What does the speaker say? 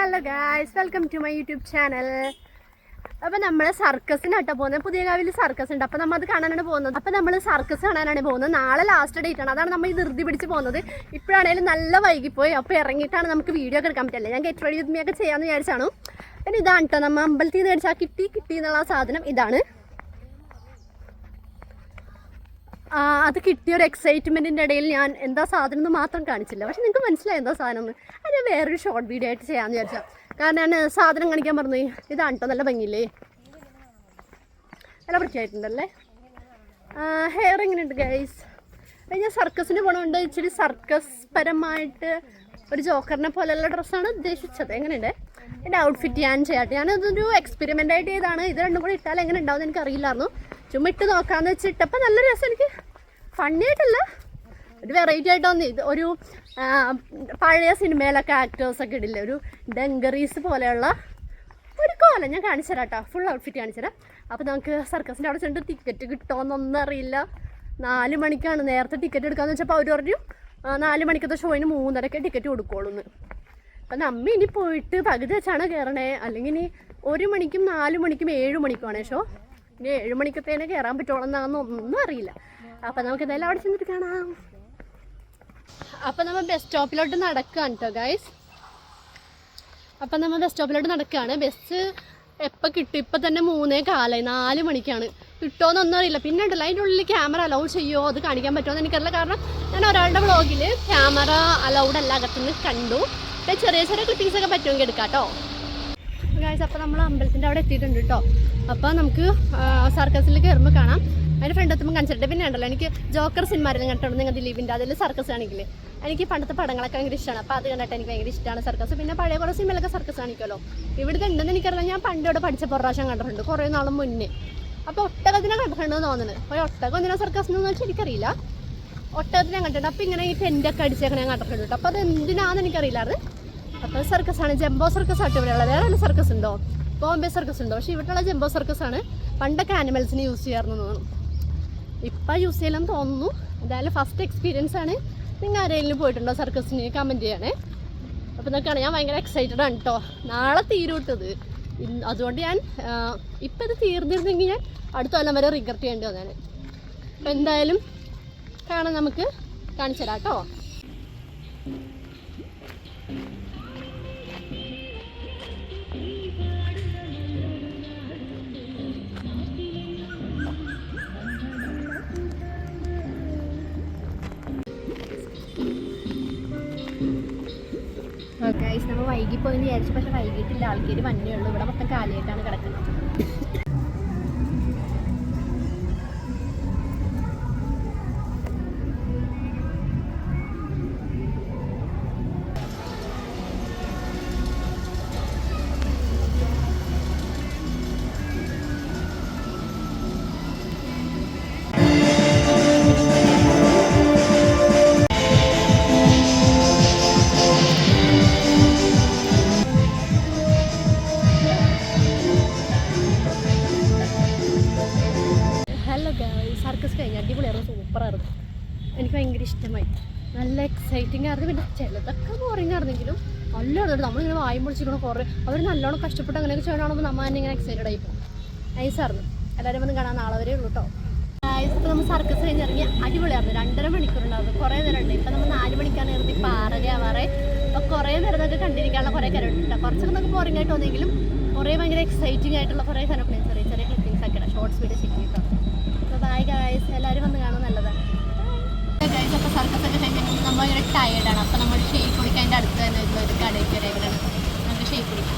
Hello guys welcome to my YouTube channel അപ്പോൾ നമ്മൾ സർക്കസിനാട്ടോ പോകുന്നത്. പുതിയ കാവിൽ സർക്കസ് ഉണ്ട്. അപ്പോൾ നമ്മൾ അത് കാണാനാണ് പോകുന്നത്. അപ്പോൾ നമ്മൾ സർക്കസ് കാണാനാണ് പോകുന്നത്. നാളെ ലാസ്റ്റ് ഡേറ്റ് ആണ്. അതാണ് നമ്മൾ ഈ ധൃതി പിടിച്ച് പോകുന്നത്. ഇപ്പോഴാണെങ്കിലും നല്ല വൈകിപ്പോയി. അപ്പോൾ ഇറങ്ങിയിട്ടാണ് നമുക്ക് വീഡിയോ ഒക്കെ എടുക്കാൻ പറ്റില്ല ഞാൻ ഗെറ്റ് റെഡി വിത്ത് ഒക്കെ ചെയ്യാമെന്ന് വിചാരിച്ചാണ്. പിന്നെ ഇതാണ് കേട്ടോ നമ്മൾ അമ്പലത്തിൽ നിന്ന് മേടിച്ചാൽ കിട്ടി കിട്ടി എന്നുള്ള സാധനം ഇതാണ്. അത് കിട്ടിയ ഒരു എക്സൈറ്റ്മെന്റിന്റെ ഇടയിൽ ഞാൻ എന്താ സാധനം എന്ന് മാത്രം കാണിച്ചില്ല. പക്ഷെ നിങ്ങൾക്ക് മനസ്സിലായി എന്താ സാധനം എന്ന് അത് ഞാൻ വേറൊരു ഷോർട്ട് വീഡിയോ ആയിട്ട് ചെയ്യാമെന്ന് വിചാരിച്ചാൽ കാരണം ഞാൻ സാധനം കാണിക്കാൻ പറഞ്ഞു ഇതാണ് കേട്ടോ നല്ല ഭംഗിയില്ലേ? നല്ല വൃത്തിയായിട്ടുണ്ടല്ലേ? ഹെയർ എങ്ങനെയുണ്ട് ഗൈസ് ഞാൻ സർക്കസിന് പോകണമുണ്ട് ഇച്ചിരി സർക്കസ് പരമായിട്ട് ഒരു ജോക്കറിനെ പോലെയുള്ള ഡ്രസ്സാണ് ഉദ്ദേശിച്ചത്. എങ്ങനെയുണ്ട്? എന്റെ ഔട്ട്ഫിറ്റ് ഞാൻ ചെയ്യാട്ടെ ഞാനതൊരു എക്സ്പെരിമെന്റ് ആയിട്ട് ചെയ്താണ് ഇത് രണ്ടും കൂടി ഇട്ടാൽ എങ്ങനെ ഉണ്ടാവും എനിക്ക് അറിയില്ലായിരുന്നു ചുമ്മാ ഇട്ട് നോക്കാമെന്ന് വെച്ചിട്ടപ്പോൾ നല്ല രസം എനിക്ക്. ഫണ്ണി ആയിട്ടല്ല. ഒരു വെറൈറ്റി ആയിട്ട് തോന്നി ഇത് ഒരു പഴയ സിനിമയിലൊക്കെ ആക്ടേഴ്സൊക്കെ ഇടില്ലേ? ഒരു ഡെങ്കറീസ് പോലെയുള്ള ഒരു കോലം. ഞാൻ കാണിച്ചു തരാം കേട്ടോ ഫുൾ ഔട്ട്ഫിറ്റ് കാണിച്ചു തരാം. അപ്പോൾ നമുക്ക് സർക്കസിന്റെ അവിടെ ചെന്നിട്ട് ടിക്കറ്റ് കിട്ടുമോന്നൊന്നും അറിയില്ല. നാല് മണിക്കാണ് നേരത്തെ ടിക്കറ്റ് എടുക്കാമെന്ന് വെച്ചപ്പോൾ അവർ പറഞ്ഞു നാല് മണിക്കത്തെ ഷോയിന് മൂന്നരക്ക് ടിക്കറ്റ് കൊടുക്കുള്ളൂ എന്ന് അപ്പം നമ്മ ഇനി പോയിട്ട് പകുതി വെച്ചാണ് കയറണേ അല്ലെങ്കിൽ ഇനി ഒരു മണിക്കും നാല് മണിക്കും ഏഴ് മണിക്കുമാണ് ഷോ ഇനി ഏഴ് മണിക്കത്തേനെ കയറാൻ പറ്റുള്ളൂ ഒന്നും അറിയില്ല. അപ്പം നമുക്ക് എന്തായാലും അവിടെ ചെന്നിട്ട് കാണാം. അപ്പം നമ്മൾ ബസ് സ്റ്റോപ്പിലോട്ട് നടക്കുകയാണ് കേട്ടോ ഗൈസ് അപ്പം നമ്മൾ ബസ് സ്റ്റോപ്പിലോട്ട് നടക്കുകയാണ് ബസ് എപ്പോൾ കിട്ടും? ഇപ്പം തന്നെ മൂന്നേ കാലായി. നാല് മണിക്കാണ്. കിട്ടുമോന്നൊന്നും അറിയില്ല. പിന്നെ ഉണ്ടല്ലോ അതിന്റെ ഉള്ളിൽ ക്യാമറ അലൗ ചെയ്യുമോ അത് കാണിക്കാൻ പറ്റുമോ എന്ന് എനിക്കറിയില്ല. കാരണം ഞാൻ ഒരാളുടെ വ്ളോഗിൽ ക്യാമറ അലൗഡ് അല്ല അകത്തുനിന്ന് കണ്ടു. പിന്നെ ചെറിയ ചെറിയ ക്ലിപ്പിങ്സ് ഒക്കെ പറ്റുമെങ്കിൽ എടുക്കാം കേട്ടോ ഗായ്സ് അപ്പോൾ നമ്മൾ അമ്പലത്തിന്റെ അവിടെ എത്തിയിട്ടുണ്ട് കേട്ടോ. അപ്പോൾ നമുക്ക് സർക്കസിൽ കയറുമ്പോൾ കാണാം. അതിന്റെ ഫ്രണ്ട് എത്തുമ്പോൾ കണ്ടിട്ട് പിന്നെ ഉണ്ടല്ലോ എനിക്ക് ജോക്കർ സിനിമ കണ്ടിട്ടുണ്ട് നിങ്ങൾ ദിലീപിന്റെ അതിൽ സർക്കസ് ആണെങ്കിൽ എനിക്ക് പണ്ടത്തെ പടങ്ങളൊക്കെ ഭയങ്കര ഇഷ്ടമാണ്. അപ്പോൾ അത് കണ്ടിട്ട് എനിക്ക് ഭയങ്കര ഇഷ്ടമാണ് സർക്കസ്. പിന്നെ പഴയ കുറേ സിനിമയിലൊക്കെ സർക്കസ് കാണിക്കുമല്ലോ. ഇവിടുത്തെ ഉണ്ടെന്ന് എനിക്കറിയാം ഞാൻ പണ്ട് ഇവിടെ പഠിച്ച പ്രാവശ്യം കണ്ടിട്ടുണ്ട്. കുറേ നാളും മുന്നേ. അപ്പോൾ ഒട്ടകത്തിനെ കണ്ടിട്ടുണ്ടെന്ന് തോന്നുന്നത് അപ്പോൾ ഒട്ടകം എന്തിനാ സർക്കസ് എന്ന് വെച്ചാൽ എനിക്കറിയില്ല. ഒട്ടകത്തിനെ കണ്ടിട്ടുണ്ട്. അപ്പോൾ ഇങ്ങനെ ഈ ടെന്റൊക്കെ അടിച്ചേക്കണേ ഞാൻ കണ്ടിട്ടുണ്ട് കേട്ടോ. അപ്പോൾ അത് എന്തിനാണെന്ന് എനിക്കറിയില്ലായിരുന്നു അപ്പോൾ സർക്കസ് ആണ് ജംബോ സർക്കസ് ആയിട്ട് ഇവിടെയുള്ള വേറെ വല്ല സർക്കസ് ഉണ്ടോ ബോംബെ സർക്കസ് ഉണ്ടോ പക്ഷേ ഇവിടെയുള്ള ജംബോ സർക്കസ് ആണ് പണ്ടൊക്കെ ആനിമൽസിന് യൂസ് ചെയ്യാറെന്ന് തോന്നുന്നു. ഇപ്പം യൂസ് ചെയ്യലെന്ന് തോന്നുന്നു. എന്തായാലും ഫസ്റ്റ് എക്സ്പീരിയൻസ് ആണ്. നിങ്ങൾ ആരെങ്കിലും പോയിട്ടുണ്ടോ സർക്കസിന്? കമന്റ് ചെയ്യണേ. അപ്പോൾ ഇതൊക്കെയാണ്. ഞാൻ ഭയങ്കര എക്സൈറ്റഡ് ആണ് കേട്ടോ നാളെ തീരൂട്ടത് അതുകൊണ്ട് ഞാൻ ഇപ്പം ഇത് തീർന്നിരുന്നെങ്കിൽ ഞാൻ അടുത്ത കൊല്ലം വരെ റിഗ്രറ്റ് ചെയ്യേണ്ടി വന്നേനെ അപ്പോൾ എന്തായാലും കാണാൻ നമുക്ക്. കാണിച്ചു തരാം കേട്ടോ നമ്മൾ വൈകി പോയെന്ന് വിചാരിച്ചു പക്ഷെ വൈകിട്ടില്ല. ആൾക്കാർ വന്നേ ഉള്ളൂ. ഇവിടെ മൊത്തം കാലിയായിട്ടാണ് കിടക്കുന്നത്. അടിപൊളിയായിരുന്നു. സൂപ്പറായിരുന്നു. എനിക്ക് ഭയങ്കര ഇഷ്ടമായി. നല്ല എക്സൈറ്റിംഗ് ആയിരുന്നു. പിന്നെ ചിലതൊക്കെ ബോറിംഗ് ആയിരുന്നെങ്കിലും നല്ലോണം നമ്മളിങ്ങനെ വായും പൊളിച്ചിരിക്കണം കുറേ അവർ നല്ലോണം കഷ്ടപ്പെട്ട് അങ്ങനെയൊക്കെ ചെയ്യണമെന്ന് നമ്മൾ തന്നെ ഇങ്ങനെ എക്സൈറ്റഡ് ആയി പോകും നൈസായിരുന്നു എല്ലാവരും വന്ന് കാണാൻ നാളെ വരെ ഉള്ളൂ കേട്ടോ നമ്മൾ സർക്കസ് കഴിഞ്ഞ് ഇറങ്ങി അടിപൊളിയായിരുന്നു. രണ്ടര മണിക്കൂറുണ്ടായിരുന്നു കുറേ നേരം ഉണ്ട് ഇപ്പം നമ്മൾ നാല് മണിക്കാണ് ഇറങ്ങി ആറര ആവാറേ അപ്പോൾ കുറേ നേരം നമുക്ക് കണ്ടിരിക്കാനുള്ള കുറേ കാര്യമുണ്ട് കുറച്ചൊക്കെ നമുക്ക് ബോറിംഗ് ആയിട്ട് തോന്നിയെങ്കിലും കുറേ ഭയങ്കര എക്സൈറ്റിംഗ് ആയിട്ടുള്ള കുറേ സാധനം ചെറിയ ചെറിയ ക്ലിപ്പിങ്സ് ഒക്കെ ഷോർട്സ് വീഡിയോ അപ്പോൾ ബൈ ഗായ്സ് എല്ലാവരും വന്ന് കാണാൻ നല്ലതാണ് അപ്പോൾ സർക്കസ് ഒക്കെ കഴിഞ്ഞിട്ട് നമ്മളിങ്ങനെ ടയേർഡാണ് അപ്പോൾ നമ്മൾ ഷെയ്ക്ക് കുടിക്കാൻ അടുത്ത് തന്നെ ഒരു കടയ്ക്ക് വരെ നമുക്ക് ഷെയ്ക്ക് കുടിക്കാം.